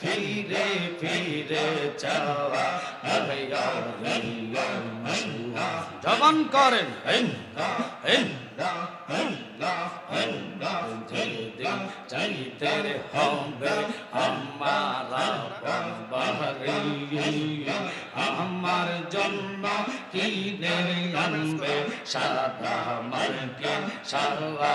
ফিরে ফিরে চাওয়া জবান করেন। চাইতে হবে, আমারা আমার জন্য কিনে আনবে সাদা মার্কে সারা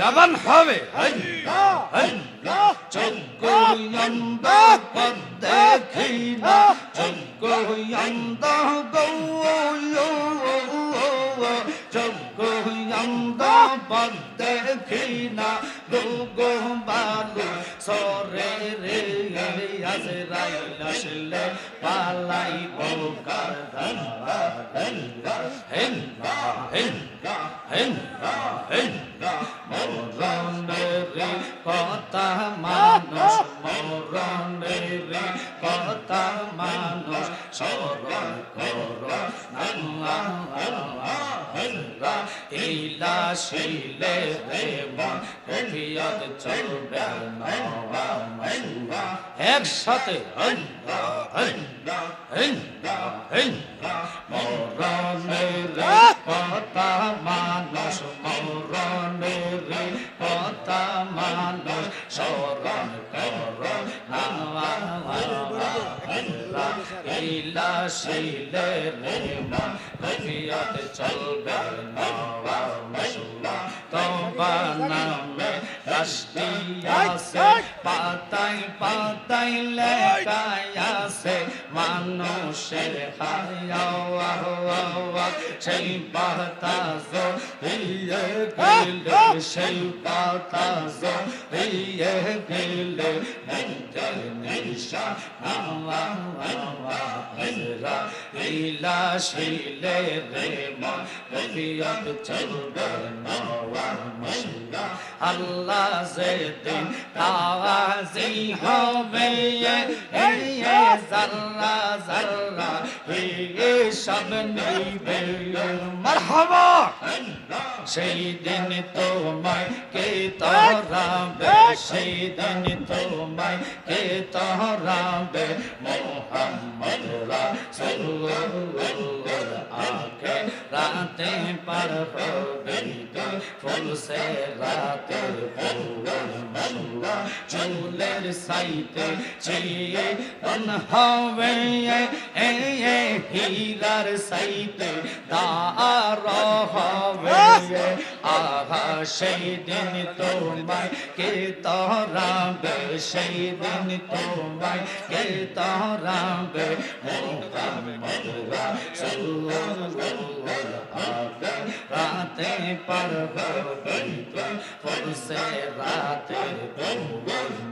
জবান হবে। পদ দেখি না চোখ অন্ধ গৌ চোখ অন্ধ পদ দেখি না গো বালু, সরে রে আসলে পালাইব কার হেন হেন হেন হেন মরণের কথা মানুষ মরণের কথা মানুষ। স্মরণ করো ইলা শিলে রে মন চলবে না একসাথে কথা মানুষ মরণের কথা মানুষ। স্মরণ করো ইলা শিলে রে কফিয়ত চলবে না তোমা নামে রাষ্ট্রী আছে। পাতায় লেখায় আছে মানুষের হায়া সেই পাতা ইয়ে গেলে সেই ইয়ে গেলে নিশা রে মন কবিয়ত চলবে নওয়া মশলা আল্লাহ যে দিন তাওয়াজি হবে এ জাররা জাররা এ সব নিবে মারহাবা সেই দিন তোমায় কে তহরাবে সেই দিন তোমায় কে তহরাবে মোহাম্মদ রাসূলুল্লাহ আকে রাতে পার হবে ফুল সে রাতে চুলের সাইতে চেয়ে বন হবে হীরার সাইতে দার হবে আহা, সেই দিন তোমায় কে তহরাবে সেই দিন তোমায় কে তহরাবে মোহাম্মদ রাসূলুল্লাহ, রাতে পার হবে ফুলসে রাতে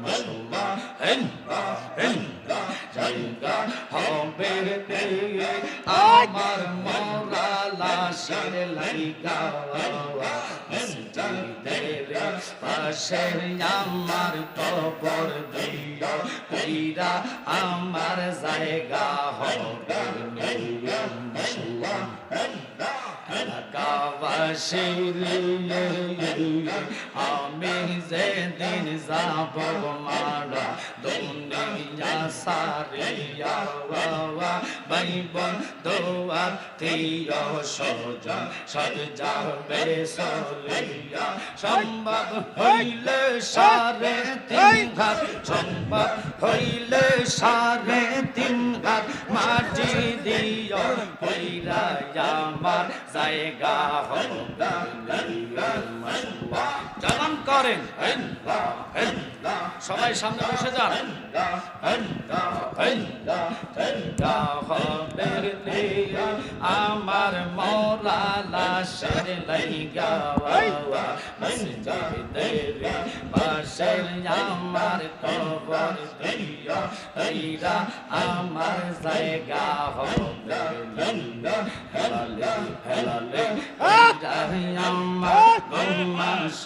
মল্লা হেন হেন জায়গা হবে আমার মোরা লাশের লাইগা পাশে আমার কবর দিও কইরা আমার জায়গা হবে। এলাকাবাসীর আমি যেদিন যাব মারা দুনিয়া সারিয়া বাবা ভাই বন্ধু আত্মীয় স্বজন সদ যাবে সলিয়া সম্ভব হইলে সারে তিন হাত সম্ভব হইলে সারে তিন হাত মাটি দিও কইরা আমার জায়গা হবে জানান করেন। সবাই সামনে বসে যান। আমার মরা লাশের লাইগা পাশের আমার কবর দিয়া আমার জায়গা হবে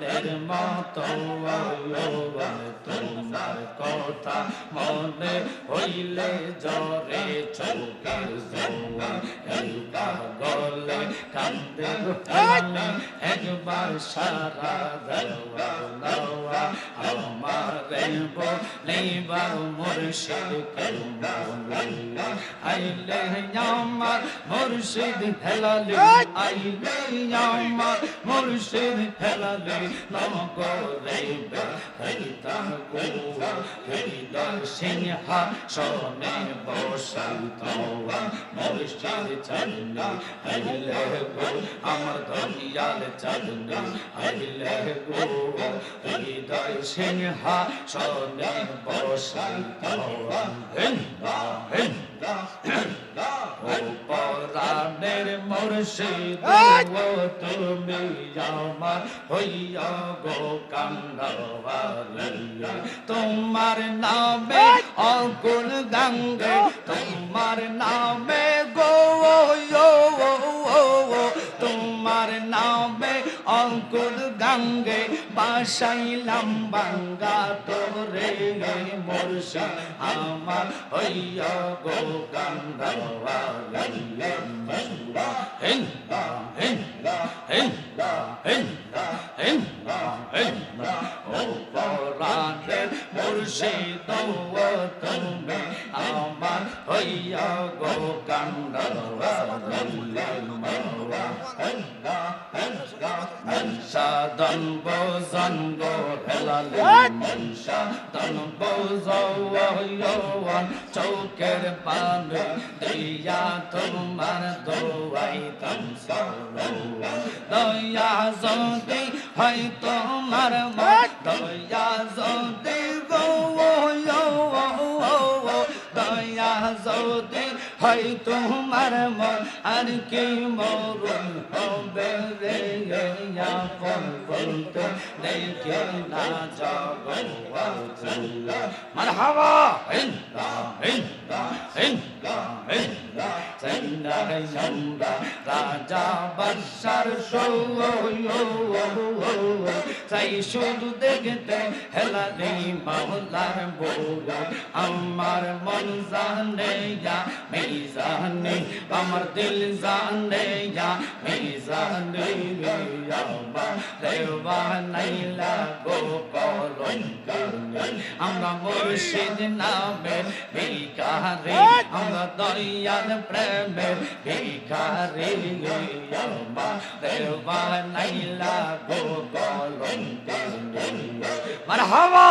পাগলের মতো তোমার কথা মনে হইলে জরে চোখের জোয়া এই কান্দে একবার সারা দেওয়া আমার বলে বাবু মুর্শিদ আইলে আমার মুর্শিদ হেলালে, আইলে আমার মুর্শিদ হেলালে। নগরে হরিতা গো হরিদর সিংহা সনে বসিত মুর্শিদ চলনে আইলে গো আমার ধনিয়াল চলনে আইলে গো হৃদয় সিংহা সনে বসিত হিন্দা হিন্দা পরাণের মুর্শিদ ও তুমি আমার হইয়া গো কান্দাওয়ালিয়া তোমার নামে অকুল গঙ্গে তোমার নামে অঙ্কুর গঙ্গে বাসাইলাম বাঙ্গা তোরে মোরশা আমার হইয়া গো গঙ্গা হিন্দা হিন্দা হিন্দা ও পরাণের মুর্শিদ তুমি আমার হইয়া গো সাদন বোজন গো হেলালে দন বোজন চৌকের পানে দিয়া তোমার দোয়াই তম দয়া যদি হয় তোমার মন দয়া যদি গো দয়া যদি হয় তোমার মন আর কি মরুন হবে রে আপন বলতে দেখে না জগৎ মারহাবা হিন্দা হিন্দা হিন্দা হিন্দা চন্দা চন্দা রাজা বর্ষার সৌ চাই শুধু দেখতে হেলা নেই মাওলার বউ আমার মন জানে যা মেই জানে, আমার দিল জানে যা মেই জানে আমার দেওয়া নাইলা গো কলম আমরা মুর্শিদ নামে ভিখারি, আমরা দয়াল প্রেমের ভিখারি আমার দেওয়া নাইলা গো কলম মারহাবা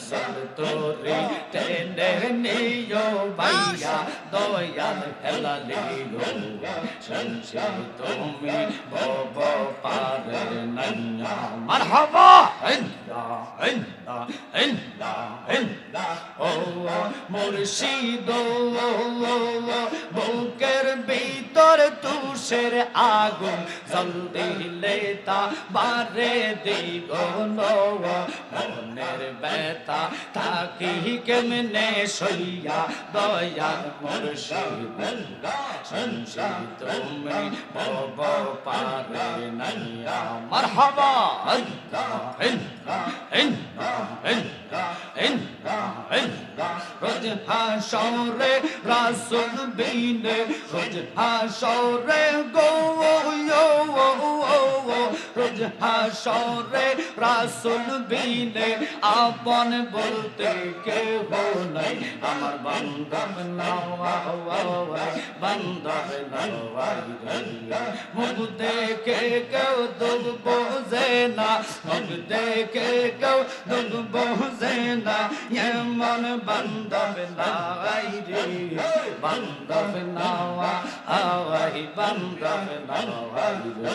সব তোরে টেনে নিও ভাইয়া দয়াল হেলা লিও শুনছি তুমি বব পারে নাইয়া মারহাবা হিন্দা হিন্দা হিন্দা হিন্দা ও মুর্শিদ বুকের ভিতর তুষের আগুন, জলদি লেতা বারে দিগন মনের ব্যথা থাকি কেমনে সইয়া শুনছি তুমি বব পারে নাইয়া। মারহাবা! রোজ হাসরে রাসুল বিনে, রোজ হাসরে গো হাসরে রাসুল বিনে আপন বলতে কেহ নাই। আমার বান্ধব নওয়াই বান্ধব নওয়াই মুখ দেখে কেউ দুঃখ বোঝে না, মুখ দেখে কেউ দুঃখ বোঝে না। এমন বান্ধব নাই রে। বান্ধব নওয়া আওয়াই বান্ধব নওয়াই রে